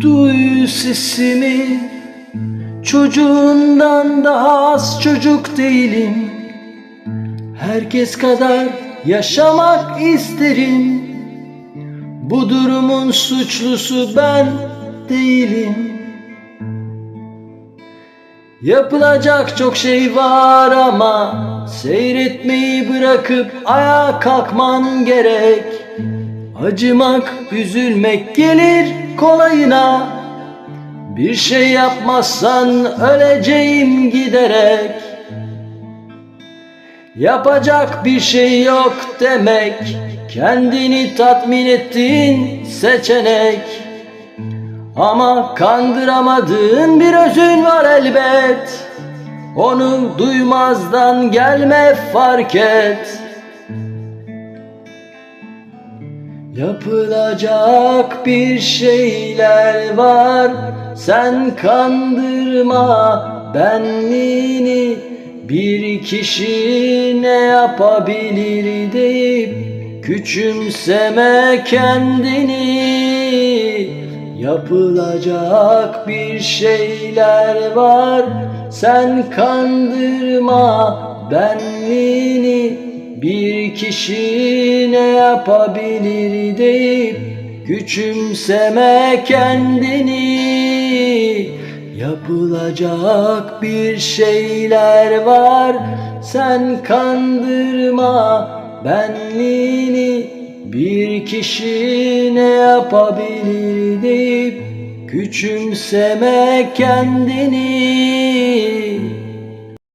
Duy sesimi Çocuğundan daha az çocuk değilim. Herkes kadar yaşamak isterim. Bu durumun suçlusu ben değilim. Yapılacak çok şey var ama Seyretmeyi bırakıp ayağa kalkman gerek Acımak, üzülmek gelir kolayına. Bir şey yapmazsan öleceğim giderek. Yapacak bir şey yok demek Kendini tatmin ettiğin seçenek. Ama kandıramadığın bir özün var elbet. Onu duymazdan gelme fark et Yapılacak bir şeyler var. Sen kandırma benliğini. Bir kişi ne yapabilir deyip Küçümseme kendini. Yapılacak bir şeyler var. Sen kandırma benliğini. Bir kişi ne yapabilir deyip Küçümseme kendini Yapılacak bir şeyler var Sen kandırma benliğini. Bir kişi ne yapabilir deyip Küçümseme kendini